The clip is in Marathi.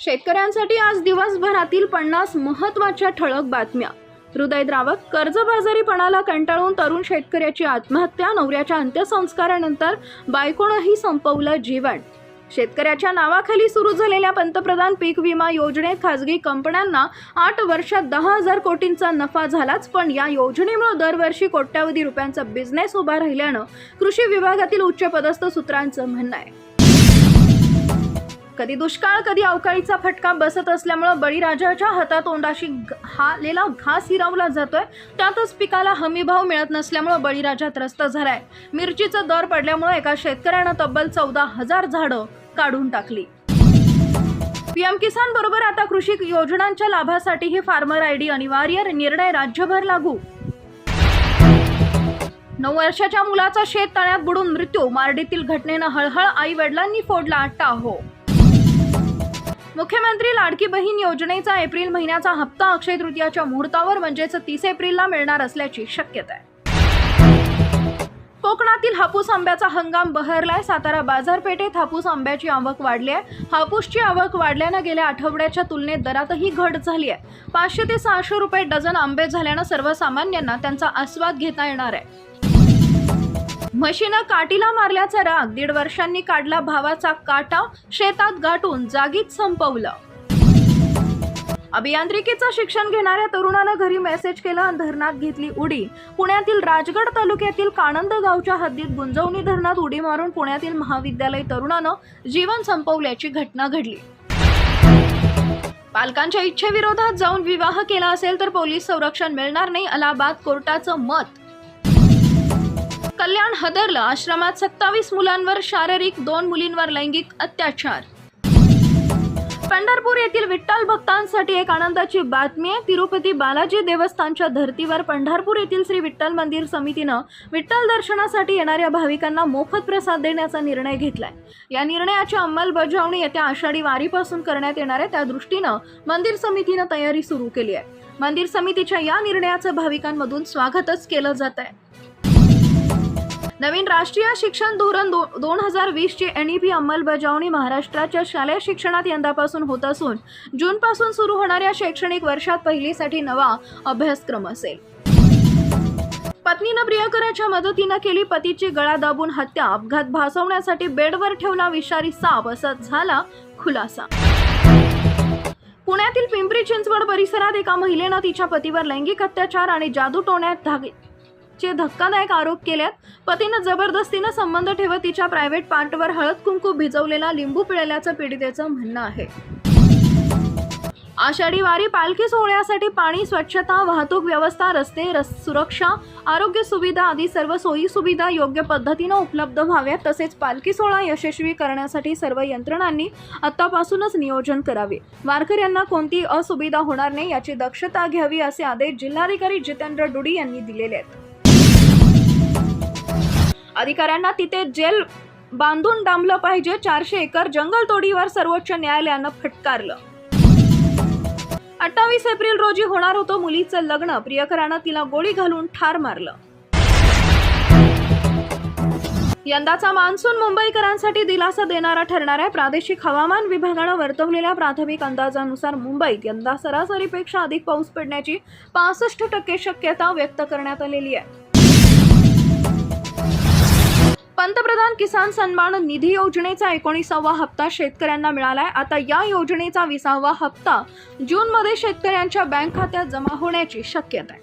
शेतकऱ्यांसाठी आज दिवसभरातील पन्नास महत्त्वाच्या ठळक बातम्या. हृदयद्रावक कर्जबाजारीपणाला कंटाळून तरुण शेतकऱ्याची आत्महत्या नवऱ्याच्या अंत्यसंस्कारानंतर बायकोनंही संपवलं जीवन. शेतकऱ्याच्या नावाखाली सुरू झालेल्या पंतप्रधान पीक विमा योजनेत खासगी कंपन्यांना आठ वर्षात दहा हजार कोटींचा नफा झालाच पण या योजनेमुळे दरवर्षी कोट्यावधी रुपयांचा बिझनेस उभा राहिल्यानं कृषी विभागातील उच्चपदस्थ सूत्रांचं म्हणणं आहे. कधी दुष्काळ कधी अवकाळीचा फटका बसत असल्यामुळं बळीराजाच्या हातातोंडाशी हालेला घास हिरावला जातोय. त्यातच पिकाला हमीभाव मिळत नसल्यामुळं बळीराजा त्रस्त झालाय. मिरचीचा दर पडल्यामुळे एका शेतकऱ्यानं तब्बल चौदा हजार झाडं काढून टाकली. पीएम किसान बरोबर आता कृषी योजनांच्या लाभासाठीही फार्मर आयडी अनिवार्य निर्णय राज्यभर लागू. नऊ वर्षाच्या मुलाचा शेत तळ्यात बुडून मृत्यू मार्डीतील घटनेनं हळहळ आई वडिलांनी फोडला टाहो मुख्यमंत्री लाडकी बहीण योजनेचा एप्रिल महिन्याचा हप्ता अक्षय तृतीयाच्या मुहूर्तावर म्हणजेच तीस एप्रिलला मिळणार असल्याची शक्यता आहे. कोकणातील हापूस आंब्याचा हंगाम बहरलाय. सातारा बाजारपेठेत हापूस आंब्याची आवक वाढली आहे. हापूसची आवक वाढल्यानं गेल्या आठवड्याच्या तुलनेत दरातही घट झाली आहे. पाचशे ते सहाशे रुपये डझन आंबे झाल्यानं सर्वसामान्यांना त्यांचा आस्वाद घेता येणार आहे. म्हशीनं काटीला मारल्याचा राग दीड वर्षांनी काढला भावाचा काटा शेतात गाठून जागीच संपवलं. अभियांत्रिकीचं शिक्षण घेणाऱ्या तरुणानं घरी मेसेज केला धरणात घेतली उडी. पुण्यातील राजगड तालुक्यातील कानंद गावच्या हद्दीत गुंजवणी धरणात उडी मारून पुण्यातील महाविद्यालय तरुणानं जीवन संपवल्याची घटना घडली. पालकांच्या इच्छेविरोधात जाऊन विवाह केला असेल तर पोलीस संरक्षण मिळणार नाही. अलाहाबाद कोर्टाचं मत कल्याण हदरलं आश्रमात सत्तावीस मुलांवर शारीरिक दोन मुलींवर लैंगिक अत्याचार. पंढरपूर येथील विठ्ठल भक्तांसाठी एक आनंदाची बातमी आहे. तिरुपती बालाजी देवस्थानच्या धर्तीवर पंढरपूर येथील श्री विठ्ठल मंदिर समितीनं विठ्ठल दर्शनासाठी येणाऱ्या भाविकांना मोफत प्रसाद देण्याचा निर्णय घेतलाय. या निर्णयाची अंमलबजावणी येत्या आषाढी वारीपासून करण्यात येणार आहे. त्या दृष्टीनं मंदिर समितीनं तयारी सुरू केली आहे. मंदिर समितीच्या या निर्णयाचं भाविकांमधून स्वागतच केलं जात आहे. नवीन राष्ट्रीय शिक्षण धोरण दो दोन हजार वीसची एन ई पी अंमलबजावणी महाराष्ट्राच्या शालेय शिक्षणात यंदापासून होत असून जूनपासून सुरू होणाऱ्या शैक्षणिक वर्षात पहिलीसाठी नवा अभ्यासक्रम असेल. पत्नीनं प्रियकराच्या मदतीनं केली पतीची गळा दाबून हत्या अपघात भासवण्यासाठी बेडवर ठेवला विषारी साप असा झाला खुलासा. पुण्यातील पिंपरी चिंचवड परिसरात एका महिलेनं तिच्या पतीवर लैंगिक अत्याचार आणि जादू टोण्यात धागे चे धक्कादायक आरोप केल्यात पतीनं जबरदस्तीनं संबंध ठेवत तिच्या प्रायव्हेट पार्टवर हळद कुंकू भिजवलेला लिंबू पिळल्याचं पीडितेचं म्हणणं आहे. आषाढी वारी पालखी सोहळ्यासाठी पाणी स्वच्छता वाहतूक व्यवस्था रस्ते रस सुरक्षा आरोग्य सुविधा आदी सर्व सोयी सुविधा योग्य पद्धतीनं उपलब्ध व्हाव्यात तसेच पालखी सोहळा यशस्वी करण्यासाठी सर्व यंत्रणांनी आत्तापासूनच नियोजन करावे. वारकऱ्यांना कोणती असुविधा होणार नाही याची दक्षता घ्यावी असे आदेश जिल्हाधिकारी जितेंद्र डुडी यांनी दिलेले आहेत. अधिकाऱ्यांना तिथे जेल बांधून डांबलं पाहिजे. चारशे एकर जंगलतोडीवर सर्वोच्च न्यायालयानं फटकारलं. अठ्ठावीस एप्रिल रोजी होणार होतं मुलीचं लग्न. प्रियकरानं तिला गोळी घालून ठार मारलं. यंदाचा मान्सून मुंबईकरांसाठी दिलासा देणारा ठरणार आहे. प्रादेशिक हवामान विभागानं वर्तवलेल्या प्राथमिक अंदाजानुसार मुंबईत यंदा सरासरीपेक्षा अधिक पाऊस पडण्याची पासष्ट टक्के शक्यता व्यक्त करण्यात आलेली आहे. पंतप्रधान किसान सन्मान निधी योजनेचा एकोणीसावा हप्ता शेतकऱ्यांना मिळालाय. आता या योजनेचा विसावा हप्ता जूनमध्ये शेतकऱ्यांच्या बँक खात्यात जमा होण्याची शक्यता आहे.